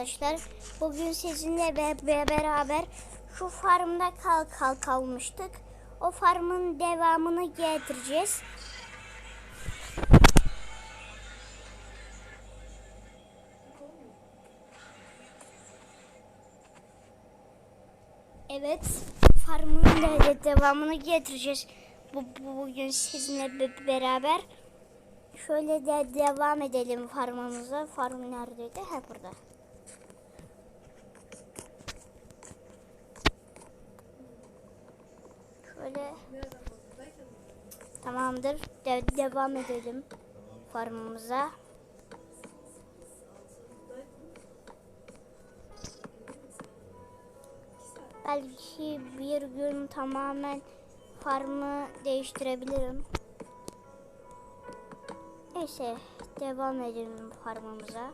Arkadaşlar bugün sizinle be- be- beraber şu farmda kal kal kalmıştık. O farmın devamını getireceğiz. Evet, farmın de- de devamını getireceğiz. Bu, bu bugün sizinle be- beraber. Şöyle de devam edelim farmımıza. Farm neredeydi? Ha burada. Şöyle tamamdır. De- devam edelim farmımıza. Belki bir gün tamamen farmı değiştirebilirim. Neyse devam edelim farmımıza.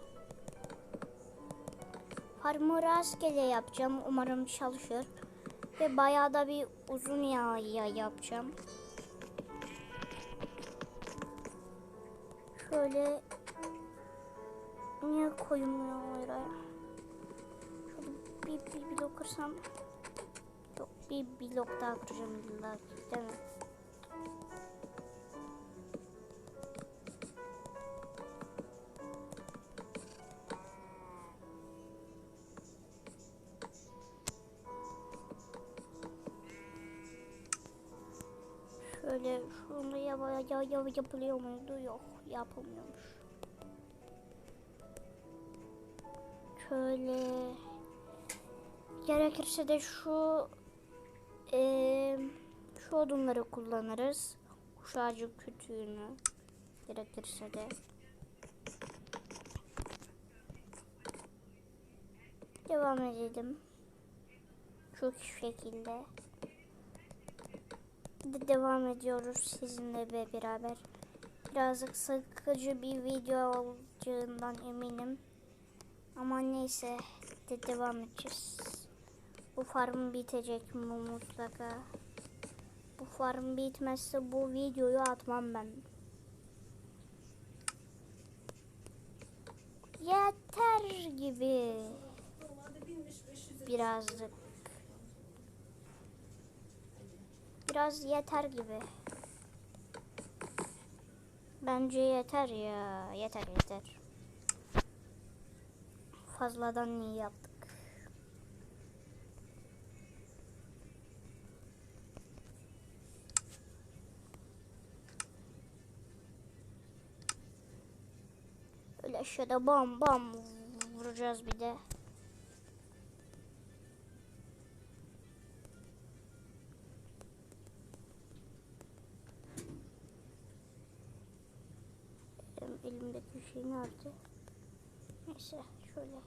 Farmı rastgele yapacağım. Umarım çalışır. Ve bayağı da bir uzun yağ ya yapacağım. Şöyle niye koymuyor oraya? Şöyle bir, bir blok kırsam Yok bir blok daha kıracağım illa değil mi? Yapılıyor muydu? Yok yapılmıyormuş. Şöyle gerekirse de şu eee şu odunları kullanırız. Kuş ağacı kütüğünü gerekirse de. Devam edelim. Şu şekilde de devam ediyoruz sizinle be beraber. Birazcık sıkıcı bir video olacağından eminim. Ama neyse de devam edeceğiz. Bu farm bitecek mi mutlaka? Bu farm bitmezse bu videoyu atmam ben. Yeter gibi. Birazcık. Biraz yeter gibi. Bence yeter ya. Yeter yeter. Fazladan iyi yaptık. Öyle aşağıda bam bam vuracağız bir de. Elimdeki şey nerede? Neyse şöyle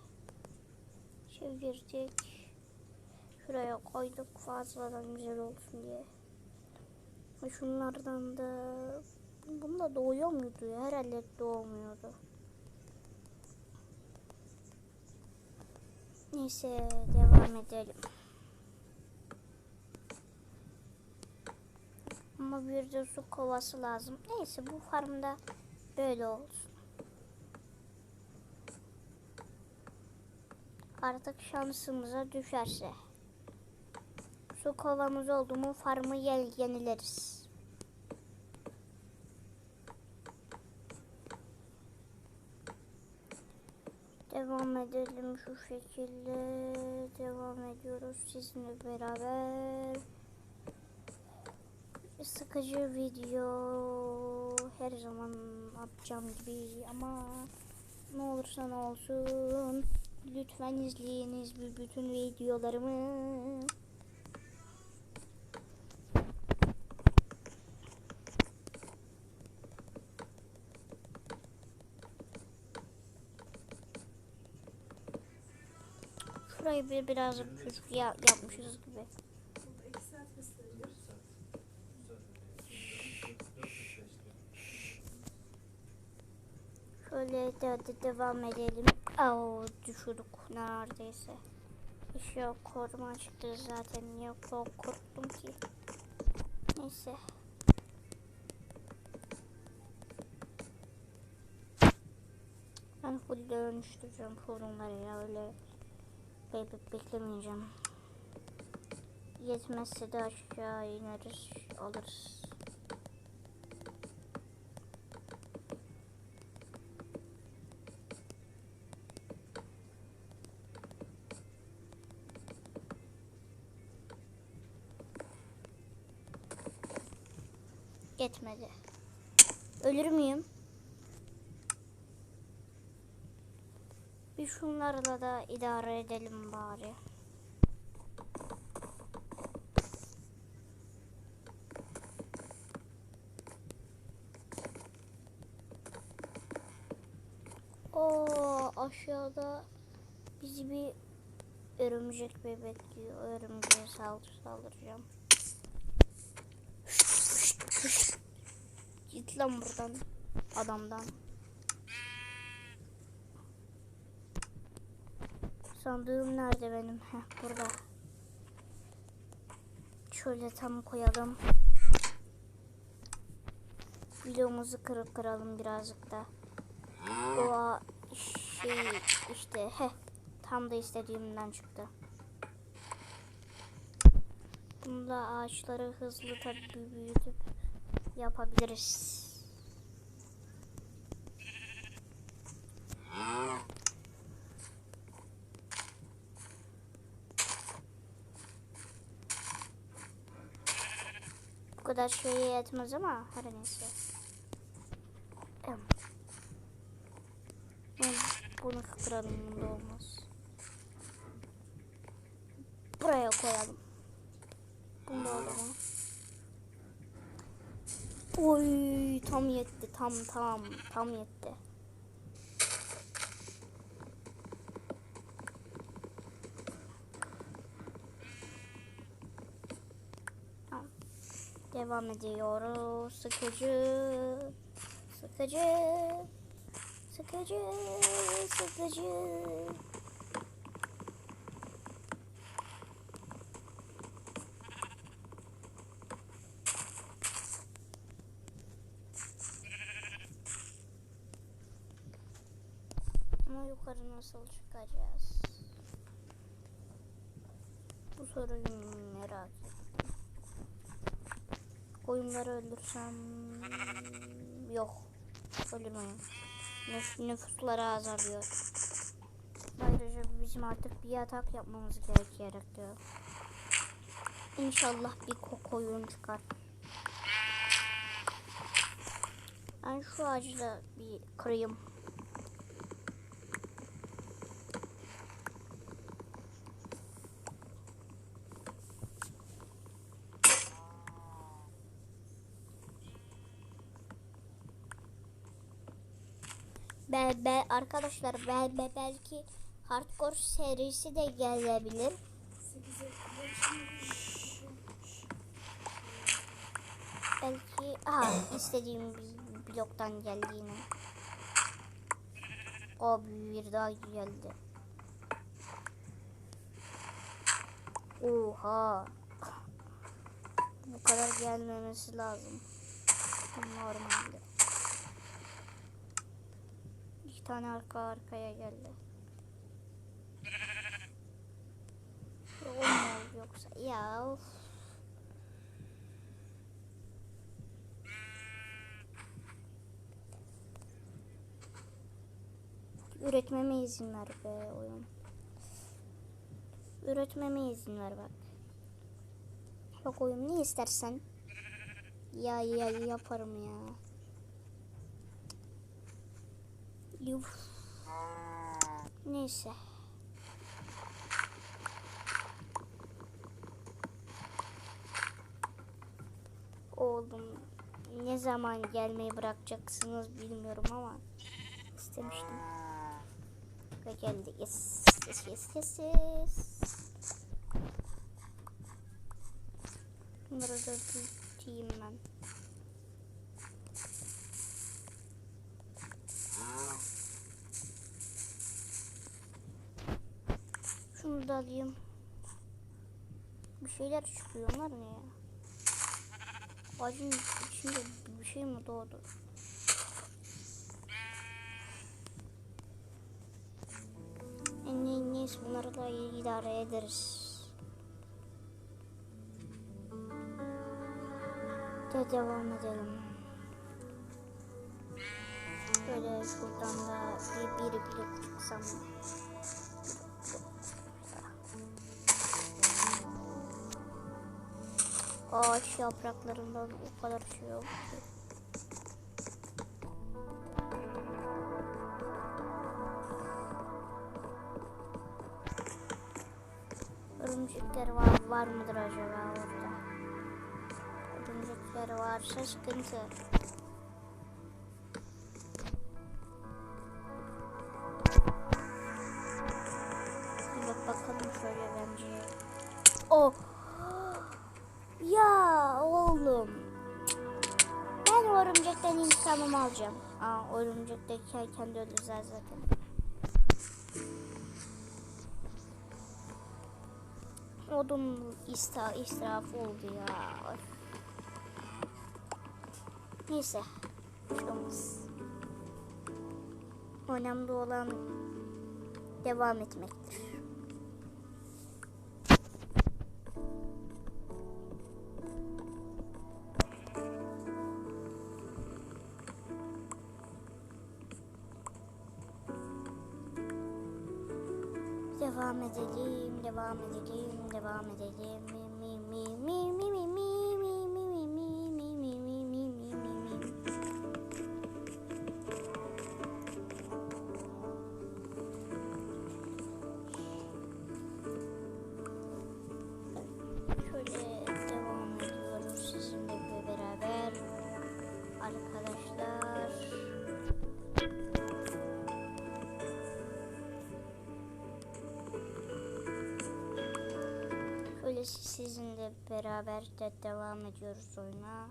çevirdik. Şuraya koyduk fazladan güzel olsun diye. Şunlardan da bunda doğuyor muydu ya? Herhalde doğmuyordu. Neyse devam edelim. Ama bir de su kovası lazım. Neyse bu farmda böyle olsun. Artık şansımıza düşerse. Su kovamız oldu mu farmı yenileriz. Devam edelim şu şekilde. Devam ediyoruz sizinle beraber. Sıkıcı video her zaman atacağım gibi ama ne olursa ne olsun lütfen izleyiniz bütün videolarımı. Şurayı bir biraz küçük ya, yapmışız gibi. Şöyle de devam edelim. Aa, düşürdük neredeyse. Eşya koruma çıktı zaten. Niye kork- korktum ki? Neyse. Ben full dönüştüreceğim sorunları ya öyle be- beklemeyeceğim. Yetmezse de aşağı ineriz alırız. Yetmedi. Ölür müyüm? Bir şunlarla da idare edelim bari. Oo aşağıda bizi bir örümcek bebek yiyor. Örümceğe saldır saldıracağım. Git lan buradan. Adamdan. Sandığım nerede benim? Heh burada. Şöyle tam koyalım. Videomuzu kırıp kıralım birazcık da. O a- şey işte he tam da istediğimden çıktı. Bunda ağaçları hızlı tabii büyütüp yapabiliriz. Bu kadar şeye yetmez ama her neyse. Bunu kıralım bunda olmaz. Buraya koyalım. Bunda olur mu? Oy tam yetti tam tam tam yetti. Devam ediyoruz. Sıkıcı. Sıkıcı. Sıkıcı. Sıkıcı. Soruyu merak ettim. Koyunları öldürsem yok. Öldürmeyeyim. Nüf nüfusları azalıyor. Ayrıca bizim artık bir yatak yapmamız gerekiyor. İnşallah bir ko koyun çıkar. Ben şu ağacı da bir kırayım. Be, be, arkadaşlar be, be, belki hardcore serisi de gelebilir. Belki aha istediğim bir bloktan geldi. O bir daha geldi. Oha. Bu kadar gelmemesi lazım. Normalde. Tane arka arkaya geldi. Olmaz yoksa ya of. Üretmeme izin ver be oyun. Üretmeme izin ver bak. Bak oyun ne istersen. Ya ya yaparım ya. Yuf. Neyse. Oğlum ne zaman gelmeyi bırakacaksınız bilmiyorum ama istemiştim. Ve geldi. Yes. Yes yes yes yes. Bunları da ben. Da alayım. Bir şeyler çıkıyor. Onlar ne ya? Ağacın içinde bir şey mi doğdu? Neyse bunları da idare ederiz. De devam edelim. Böyle şuradan da bir biri bile çıksam. Ağaç yapraklarından o kadar şey oldu. Örümcekler var, var mıdır acaba orada? Örümcekler varsa sıkıntı. alacağım. Aa örümcekteki heykel de zaten. Odun istra israfı oldu ya. Neyse. Şuramız. Önemli olan devam etmektir. Devam edelim, devam edelim, devam edelim. Mi mi mi mi sizinle beraber de devam ediyoruz oyuna.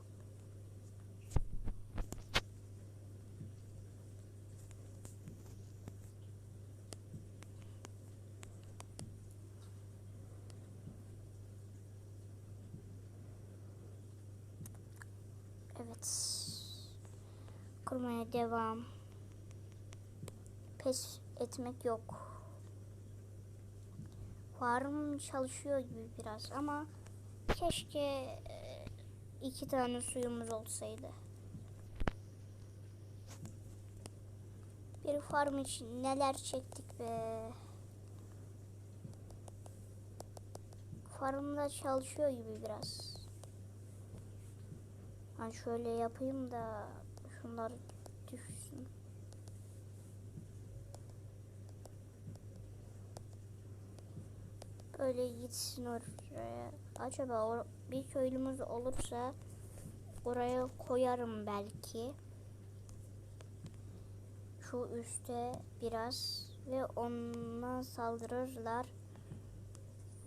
Evet. Kurmaya devam. Pes etmek yok. Farm çalışıyor gibi biraz ama keşke e, iki tane suyumuz olsaydı. Bir farm için neler çektik be. Farmda çalışıyor gibi biraz. Ben şöyle yapayım da şunlar Böyle gitsin oraya. Acaba or- bir köylümüz olursa oraya koyarım belki. Şu üste biraz ve ondan saldırırlar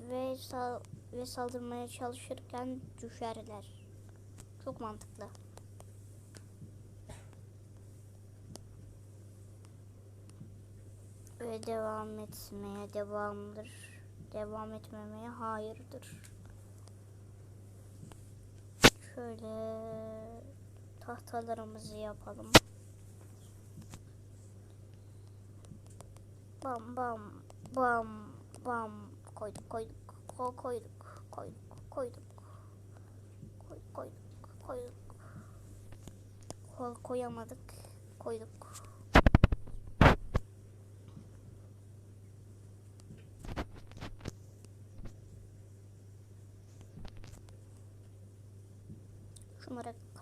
ve sal ve saldırmaya çalışırken düşerler. Çok mantıklı. Ve devam etmeye devamdır. Devam etmemeye hayırdır. Şöyle tahtalarımızı yapalım. Bam bam bam bam koyduk koyduk ko- koyduk koyduk koyduk koy, koyduk koyduk Ko- koyamadık koyduk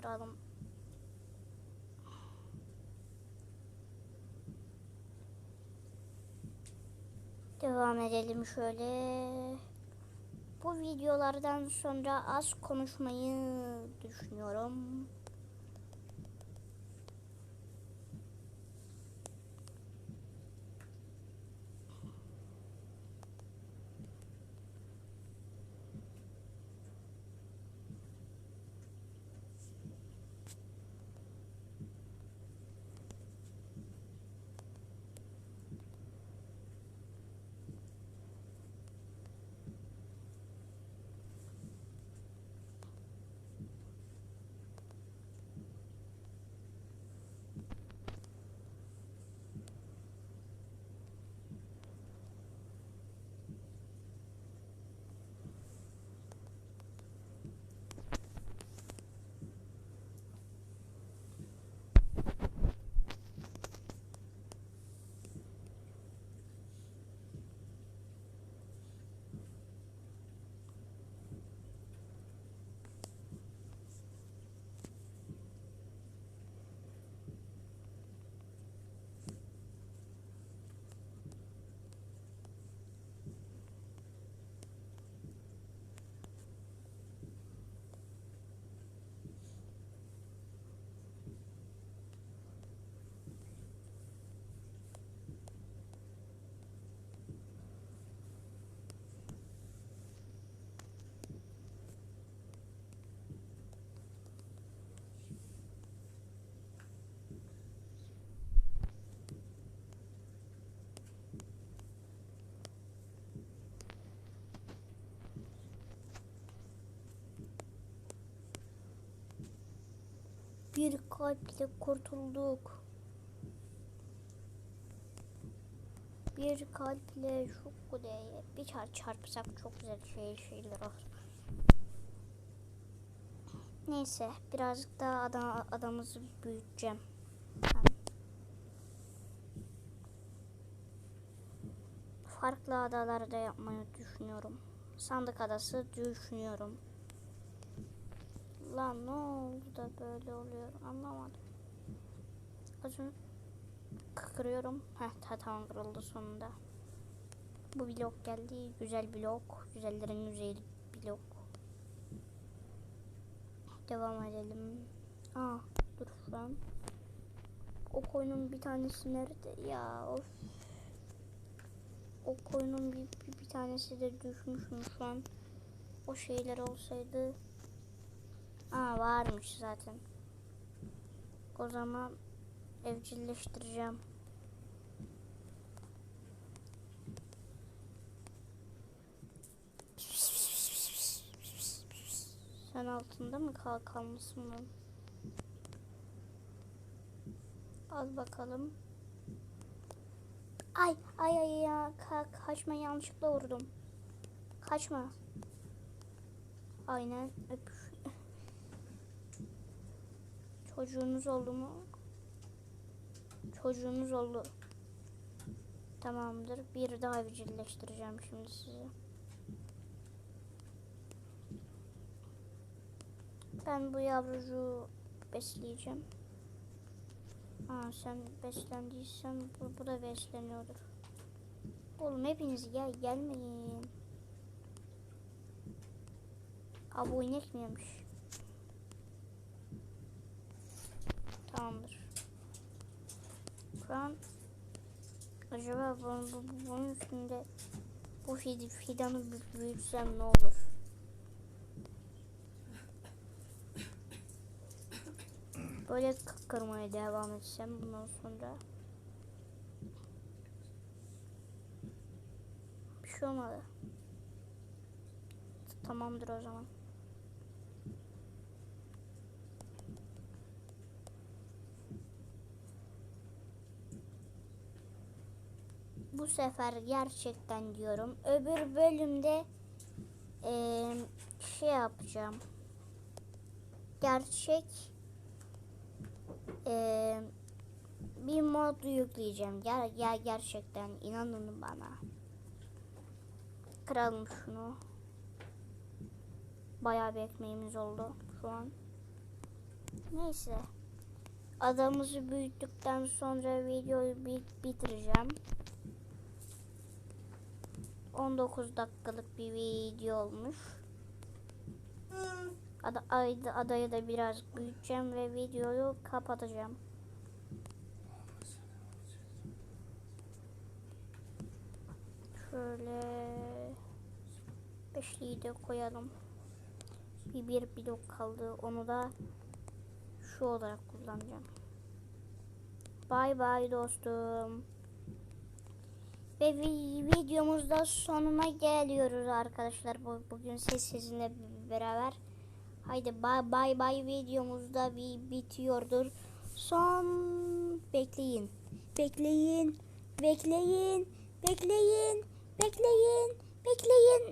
kıralım Devam edelim şöyle. Bu videolardan sonra az konuşmayı düşünüyorum. Bir kalple kurtulduk. Bir kalple şu kuleye bir çarp çarpsak çok güzel şey şeyler olur. Neyse birazcık daha adam, adamımızı büyüteceğim. Farklı adalarda yapmayı düşünüyorum. Sandık adası düşünüyorum. Lan ne oldu da böyle oluyor anlamadım. Önce kırıyorum. Heh ta- tamam kırıldı sonunda. Bu blok geldi. Güzel blok. Güzellerin güzel blok. Devam edelim. Aa dur şu an. O koyunun bir tanesi nerede? Ya of. O koyunun bir, bir, bir tanesi de düşmüşüm şu an. O şeyler olsaydı. Aa varmış zaten. O zaman evcilleştireceğim. Sen altında mı kal kalmışsın lan? Al bakalım. Ay ay ay ya ka kaçma yanlışlıkla vurdum. Kaçma. Aynen öp. Çocuğunuz oldu mu? Çocuğunuz oldu. Tamamdır. Bir daha evcilleştireceğim şimdi sizi. Ben bu yavrucuğu besleyeceğim. Aa, sen beslendiysen bu, bu da besleniyordur. Oğlum hepiniz gel gelmeyin. Aa bu Tamamdır. Şu an acaba bu, bu, bu- bunun üstünde bu fid, fidanı bü- büyütsem ne olur? Böyle kırmaya devam etsem bundan sonra bir şey olmadı. Tamamdır o zaman. Bu sefer gerçekten diyorum. Öbür bölümde eee, şey yapacağım. Gerçek eee, bir mod yükleyeceğim. Ger ger gerçekten inanın bana. Kıralım şunu. Bayağı bir ekmeğimiz oldu şu an. Neyse. Adamımızı büyüttükten sonra videoyu bit bitireceğim. 19 dakikalık bir video olmuş. Ada, ayda, adayı da biraz büyüteceğim ve videoyu kapatacağım. Şöyle beşliği de koyalım. Bir bir blok kaldı. Onu da şu olarak kullanacağım. Bay bay dostum. Ve vi- videomuzda sonuna geliyoruz arkadaşlar. Bu, bugün siz sizinle beraber. Haydi bay bay bay videomuzda bir bitiyordur. Son bekleyin. Bekleyin. Bekleyin. Bekleyin. Bekleyin.